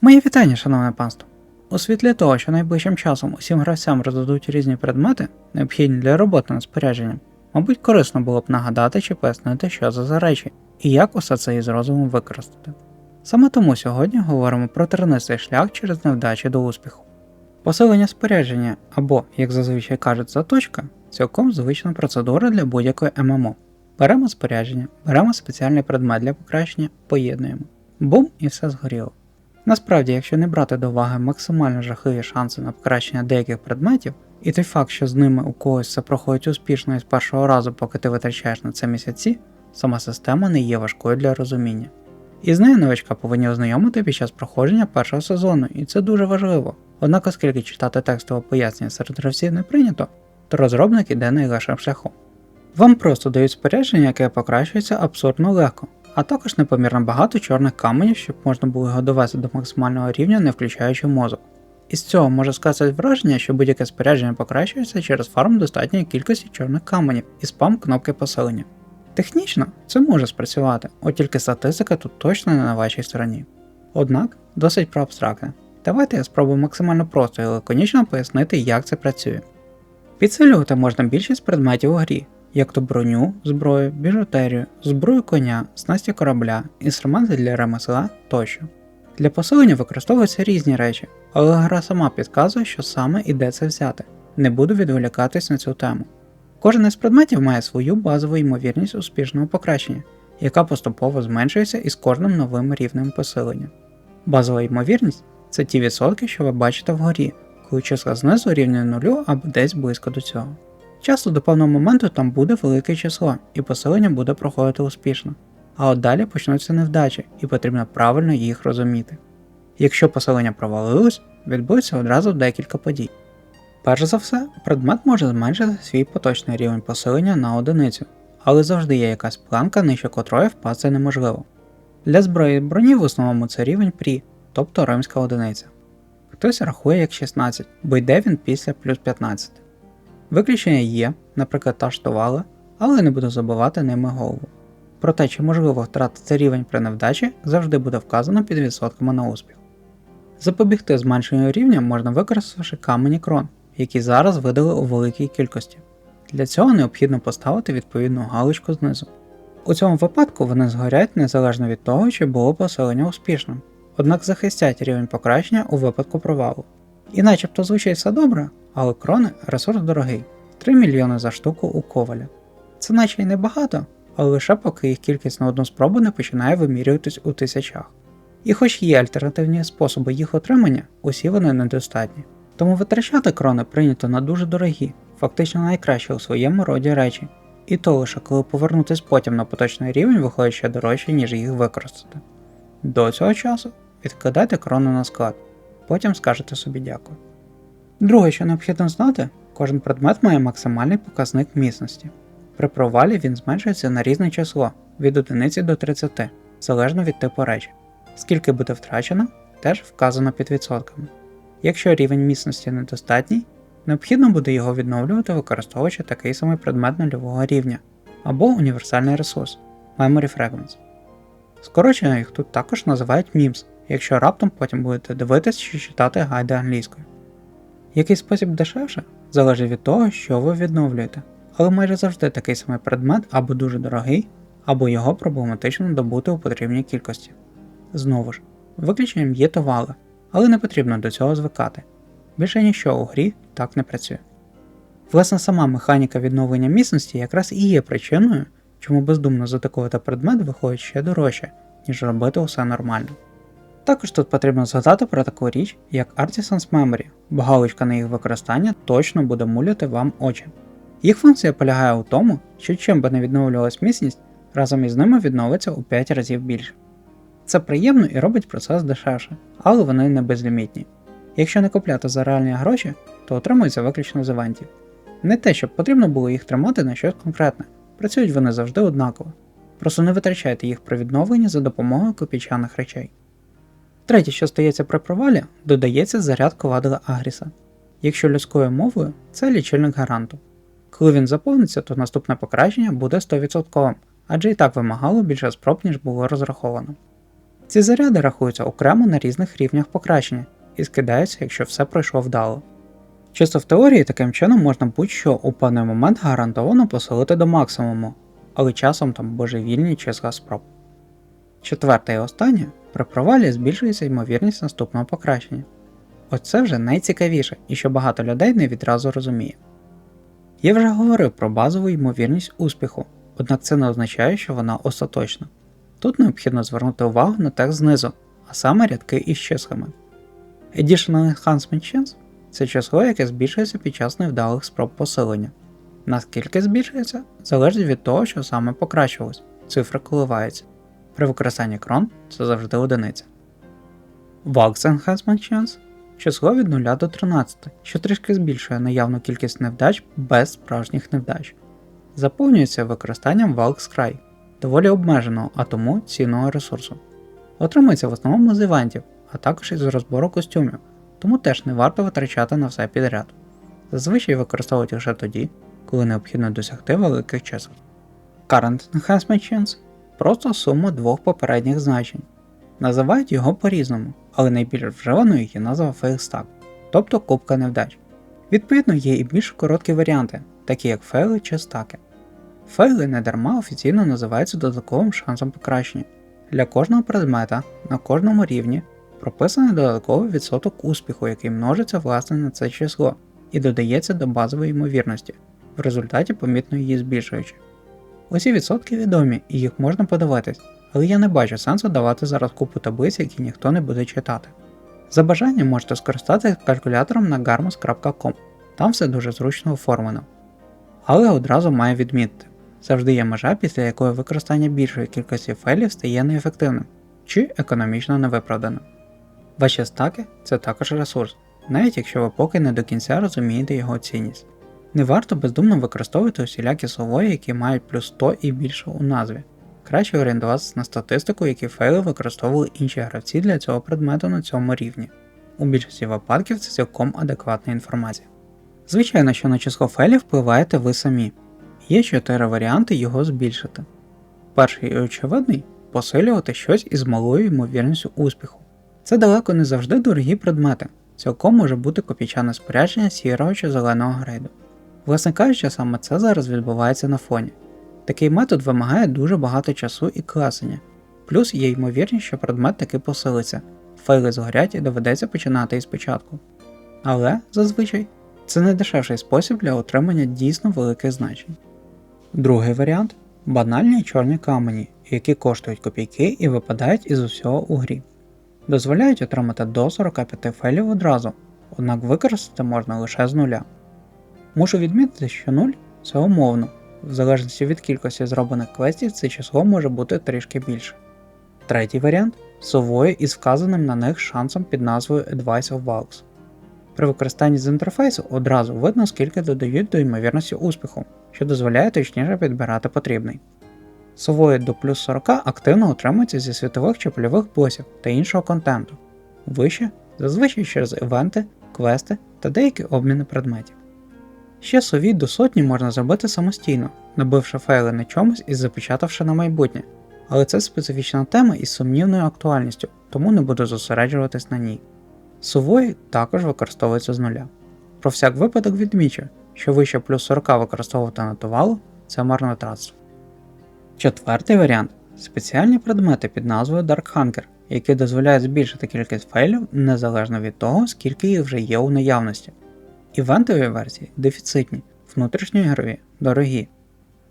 Мої вітання, шановне панство. У світлі того, що найближчим часом усім гравцям роздадуть різні предмети, необхідні для роботи над спорядженням, мабуть, корисно було б нагадати чи пояснити, що це за речі, і як усе це із розумом використати. Саме тому сьогодні говоримо про тернистий шлях через невдачі до успіху. Посилення спорядження або, як зазвичай кажуть, заточка цілком звична процедура для будь-якої ММО. Беремо спорядження, беремо спеціальний предмет для покращення, поєднуємо. Бум і все згоріло. Насправді, якщо не брати до уваги максимально жахливі шанси на покращення деяких предметів, і той факт, що з ними у когось це проходить успішно і з першого разу, поки ти витрачаєш на це місяці, сама система не є важкою для розуміння. І з нею новачка повинні ознайомити під час проходження першого сезону, і це дуже важливо. Однак, оскільки читати текстове пояснення серед гравців не прийнято, то розробник іде найлегшим шляхом. Вам просто дають спорядження, яке покращується абсурдно легко, а також непомірно багато чорних каменів, щоб можна було його довести до максимального рівня, не включаючи мозок. Із цього може сказати враження, що будь-яке спорядження покращується через фарм достатньої кількості чорних каменів і спам кнопки посилення. Технічно це може спрацювати, от тільки статистика тут точно не на вашій стороні. Однак досить про абстрактне. Давайте я спробую максимально просто і лаконічно пояснити, як це працює. Підсилювати можна більшість предметів у грі, як то броню, зброю, біжутерію, зброю коня, снасті корабля, інструменти для ремесла тощо. Для посилення використовуються різні речі, але гра сама підказує, що саме і де це взяти. Не буду відволікатись на цю тему. Кожен із предметів має свою базову ймовірність успішного покращення, яка поступово зменшується із кожним новим рівнем посилення. Базова ймовірність це ті відсотки, що ви бачите вгорі, коли числа знизу рівнює нулю або десь близько до цього. Часто до певного моменту там буде велике число, і посилення буде проходити успішно, а от далі почнуться невдачі, і потрібно правильно їх розуміти. Якщо посилення провалилось, відбудеться одразу декілька подій. Перш за все, предмет може зменшити свій поточний рівень посилення на одиницю, але завжди є якась планка, нижче котрої впасти неможливо. Для зброї броні в основному це рівень прі, тобто римська одиниця. Хтось рахує як 16, бо йде він після плюс 15. Виключення є, наприклад, та ж товала, але не буду забивати ними голову. Про те, чи можливо втратити рівень при невдачі, завжди буде вказано під відсотками на успіх. Запобігти зменшенню рівня можна використавши камені крон, які зараз видали у великій кількості. Для цього необхідно поставити відповідну галочку знизу. У цьому випадку вони згорять незалежно від того, чи було посилення успішним, однак захистять рівень покращення у випадку провалу. І начебто звучить все добре, але крони ресурс дорогий 3 мільйони за штуку у коваля. Це наче й небагато, але лише поки їх кількість на одну спробу не починає вимірюватись у тисячах. І хоч є альтернативні способи їх отримання, усі вони недостатні. Тому витрачати крони прийнято на дуже дорогі, фактично найкращі у своєму роді речі, і то лише коли повернутись потім на поточний рівень виходить ще дорожче, ніж їх використати. До цього часу відкладайте крони на склад, потім скажете собі дякую. Друге, що необхідно знати, кожен предмет має максимальний показник міцності. При провалі він зменшується на різне число від 1 до 30, залежно від типу речі. Скільки буде втрачено, теж вказано під відсотками. Якщо рівень міцності недостатній, необхідно буде його відновлювати, використовуючи такий самий предмет нульового рівня або універсальний ресурс Memory Fragments. Скорочено їх тут також називають MIMS, якщо раптом потім будете дивитись чи читати гайди англійською. Який спосіб дешевше залежить від того, що ви відновлюєте, але майже завжди такий самий предмет або дуже дорогий, або його проблематично добути у потрібній кількості. Знову ж, виключенням є товали, але не потрібно до цього звикати. Більше ніщо у грі так не працює. Власне, сама механіка відновлення міцності якраз і є причиною, чому бездумно затакувати предмет виходить ще дорожче, ніж робити усе нормально. Також тут потрібно згадати про таку річ, як Artisan's Memory, бо галочка на їх використання точно буде муляти вам очі. Їх функція полягає у тому, що чим би не відновлювалась міцність, разом із ними відновиться у 5 разів більше. Це приємно і робить процес дешевше, але вони не безлімітні. Якщо не купляти за реальні гроші, то отримується виключно з івентів. Не те, щоб потрібно було їх тримати на щось конкретне, працюють вони завжди однаково. Просто не витрачайте їх при відновленні за допомогою копійчаних речей. Третє, що стається при провалі, додається заряд ковадила Агріса. Якщо людською мовою, це лічильник гаранту. Коли він заповниться, то наступне покращення буде 100%, адже і так вимагало більше спроб, ніж було розраховано. Ці заряди рахуються окремо на різних рівнях покращення і скидаються, якщо все пройшло вдало. Чисто в теорії таким чином можна будь-що у певний момент гарантовано посилити до максимуму, але часом там божевільні числа спроб. Четверте і останнє при провалі збільшується ймовірність наступного покращення. Оце вже найцікавіше і що багато людей не відразу розуміє. Я вже говорив про базову ймовірність успіху, однак це не означає, що вона остаточна. Тут необхідно звернути увагу на текст знизу, а саме рядки із числами. Additional Enhancement Chance це число, яке збільшується під час невдалих спроб посилення. Наскільки збільшується, залежить від того, що саме покращилось, цифра коливається. При використанні крон це завжди одиниця. Valks Enhancement Chance число від 0 до 13, що трішки збільшує наявну кількість невдач без справжніх невдач. Заповнюється використанням Valks Cry, доволі обмеженого, а тому цінного ресурсу. Отримується в основному з івентів, а також із розбору костюмів, тому теж не варто витрачати на все підряд. Зазвичай використовують лише тоді, коли необхідно досягти великих чисел. Current Enhancement Chance просто сума двох попередніх значень. Називають його по-різному, але найбільш вживаною є назва FailStack, тобто кубка невдач. Відповідно, є і більш короткі варіанти, такі як фейли чи стаки. Фейли недарма офіційно називаються додатковим шансом покращення. Для кожного предмета на кожному рівні прописаний додатковий відсоток успіху, який множиться власне на це число, і додається до базової ймовірності, в результаті помітно її збільшуючи. Усі відсотки відомі і їх можна подивитись, але я не бачу сенсу давати зараз купу таблиць, які ніхто не буде читати. За бажанням можете скористатися калькулятором на garmus.com, там все дуже зручно оформлено. Але одразу маю відмітити, завжди є межа, після якої використання більшої кількості файлів стає неефективним чи економічно невиправданим. Ваші стаки це також ресурс, навіть якщо ви поки не до кінця розумієте його цінність. Не варто бездумно використовувати усілякі слової, які мають плюс 100 і більше у назві. Краще орієнтуватися на статистику, які файли використовували інші гравці для цього предмету на цьому рівні. У більшості випадків це цілком адекватна інформація. Звичайно, що на число файлів впливаєте ви самі. Є чотири варіанти його збільшити. Перший і очевидний посилювати щось із малою ймовірністю успіху. Це далеко не завжди дорогі предмети, цілком може бути копійчане спорядження сірого чи зеленого грейду. Власне кажучи, саме це зараз відбувається на фоні. Такий метод вимагає дуже багато часу і класення, плюс є ймовірність, що предмет таки посилиться, файли згорять і доведеться починати із початку. Але, зазвичай, це найдешевший спосіб для отримання дійсно великих значень. Другий варіант банальні чорні камені, які коштують копійки і випадають із усього у грі. Дозволяють отримати до 45 файлів одразу, однак використати можна лише з нуля. Мушу відмітити, що 0 це умовно, в залежності від кількості зроблених квестів це число може бути трішки більше. Третій варіант сової із вказаним на них шансом під назвою Advice of Bugs. При використанні з інтерфейсу одразу видно, скільки додають до ймовірності успіху, що дозволяє точніше підбирати потрібний. Сової до плюс 40 активно отримуються зі світових чи польових босів та іншого контенту, вище зазвичай через івенти, квести та деякі обміни предметів. Ще сові до сотні можна зробити самостійно, набивши файли на чомусь і запечатавши на майбутнє, але це специфічна тема із сумнівною актуальністю, тому не буду зосереджуватись на ній. Сувої також використовуються з нуля. Про всяк випадок відмічу, що вище плюс 40 використовувати на товалу це марнотратство. Четвертий варіант спеціальні предмети під назвою Dark Hunger, які дозволяють збільшити кількість файлів незалежно від того, скільки їх вже є у наявності. Івентові версії дефіцитні, внутрішньоігрові дорогі.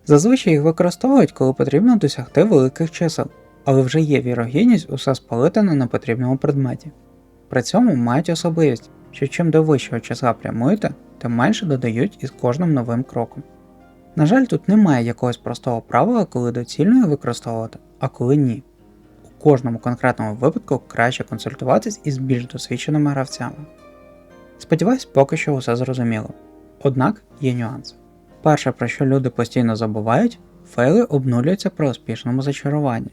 Зазвичай їх використовують, коли потрібно досягти великих чисел, але вже є вірогідність усе спалити на непотрібному предметі. При цьому мають особливість, що чим до вищого числа прямуєте, тим менше додають із кожним новим кроком. На жаль, тут немає якогось простого правила, коли доцільно їх використовувати, а коли ні. У кожному конкретному випадку краще консультуватись із більш досвідченими гравцями. Сподіваюсь, поки що усе зрозуміло. Однак є нюанси. Перше, про що люди постійно забувають, файли обнулюються при успішному зачаруванні.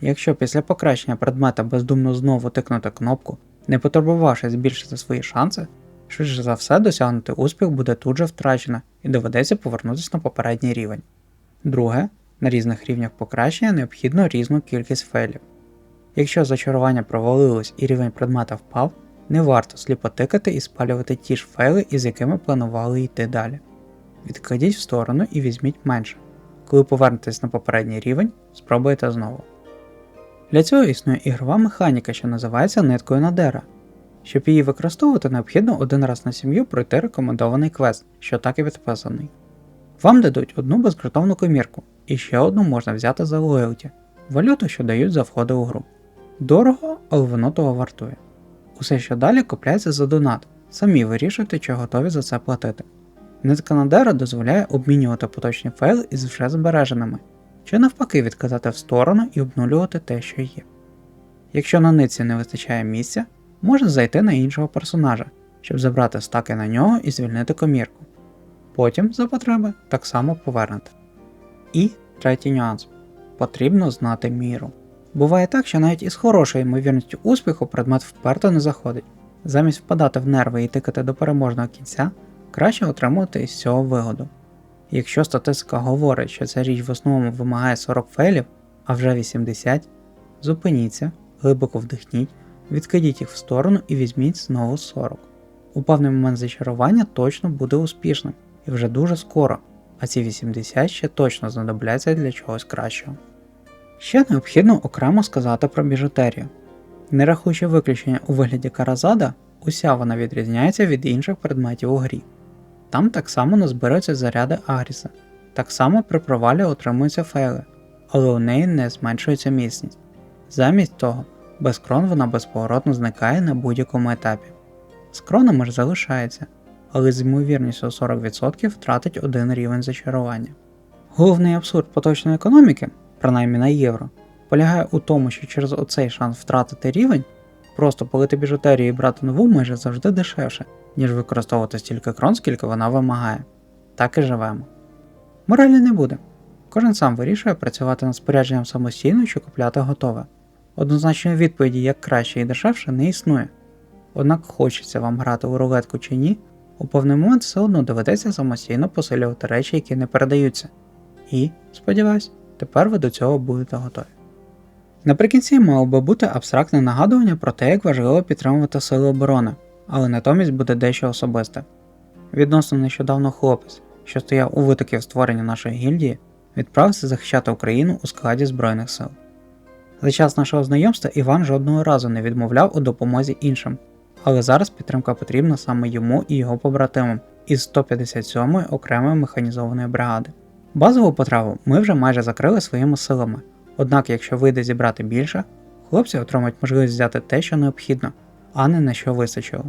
Якщо після покращення предмета бездумно знову тикнути кнопку, не потурбувавшись збільшити свої шанси, швидше за все досягнути успіх буде тут же втрачено і доведеться повернутися на попередній рівень. Друге, на різних рівнях покращення необхідно різну кількість файлів. Якщо зачарування провалилось і рівень предмета впав, не варто сліпо тикати і спалювати ті ж файли, із якими планували йти далі. Відкладіть в сторону і візьміть менше. Коли повернетесь на попередній рівень, спробуйте знову. Для цього існує ігрова механіка, що називається ниткою Надера. Щоб її використовувати, необхідно один раз на сім'ю пройти рекомендований квест, що так і підписаний. Вам дадуть одну безкоштовну комірку, і ще одну можна взяти за лоялті, валюту, що дають за входи у гру. Дорого, але воно того вартує. Усе, що далі купляється за донат, самі вирішуйте, чи готові за це платити. Надера дозволяє обмінювати поточні файли із вже збереженими, чи навпаки відказати в сторону і обнулювати те, що є. Якщо на нитці не вистачає місця, можна зайти на іншого персонажа, щоб забрати стаки на нього і звільнити комірку. Потім, за потреби, так само повернете. І третій нюанс потрібно знати міру. Буває так, що навіть із хорошою ймовірністю успіху предмет вперто не заходить. Замість впадати в нерви і тикати до переможного кінця, краще отримувати із цього вигоду. Якщо статистика говорить, що ця річ в основному вимагає 40 фейлів, а вже 80, зупиніться, глибоко вдихніть, відкидіть їх в сторону і візьміть знову 40. У певний момент зачарування точно буде успішним і вже дуже скоро, а ці 80 ще точно знадобляться для чогось кращого. Ще необхідно окремо сказати про біжутерію. Не рахуючи виключення у вигляді каразада, уся вона відрізняється від інших предметів у грі. Там так само назбираються заряди Агріса, так само при провалі отримуються фейли, але у неї не зменшується міцність. Замість того, без крон вона безповоротно зникає на будь-якому етапі. З кронами ж залишається, але з ймовірністю 40% втратить один рівень зачарування. Головний абсурд поточної економіки, принаймні на євро, полягає у тому, що через оцей шанс втратити рівень, просто полити біжутерію і брати нову майже завжди дешевше, ніж використовувати стільки крон, скільки вона вимагає. Так і живемо. Моралі не буде. Кожен сам вирішує працювати над спорядженням самостійно чи купляти готове. Однозначної відповіді, як краще і дешевше, не існує. Однак хочеться вам грати у рулетку чи ні, у певний момент все одно доведеться самостійно посилювати речі, які не передаються. І, сподіваюсь, тепер ви до цього будете готові. Наприкінці мало би бути абстрактне нагадування про те, як важливо підтримувати сили оборони, але натомість буде дещо особисте. Відносно нещодавно хлопець, що стояв у витоків створення нашої гільдії, відправився захищати Україну у складі Збройних сил. За час нашого знайомства Іван жодного разу не відмовляв у допомозі іншим, але зараз підтримка потрібна саме йому і його побратимам із 157-ї окремої механізованої бригади. Базову потребу ми вже майже закрили своїми силами, однак, якщо вийде зібрати більше, хлопці отримають можливість взяти те, що необхідно, а не на що вистачило.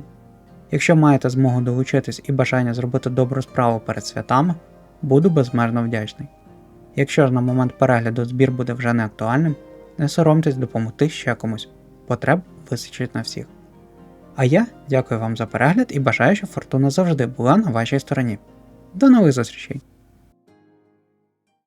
Якщо маєте змогу долучитись і бажання зробити добру справу перед святами, буду безмежно вдячний. Якщо ж на момент перегляду збір буде вже не актуальним, не соромтесь допомогти ще комусь, потреб вистачить на всіх. А я дякую вам за перегляд і бажаю, щоб фортуна завжди була на вашій стороні. До нових зустрічей!